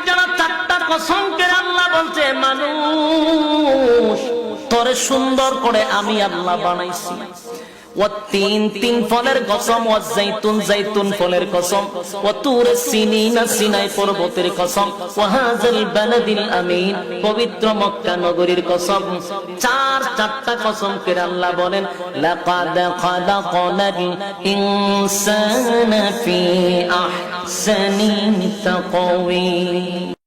একটা দুইটা না চারটা কসম কেন আল্লাহ বলছে, মানুষ, তোরে সুন্দর করে আমি আল্লাহ বানাইছি। তিন তিন ফলের কসম, ও জাইতুন জাইতুন ফলের কসম, ও তুর সিনিনা সিনাই পর্বতের কসম, ও হাজাল বালাদিল আমিন, পবিত্র মক্কা নগরীর কসম। চার, চারটা কসম কে আল্লাহ বলেন, লাকাদ খালাকনাল ইনসানা ফি আহসানি তাকওয়িম।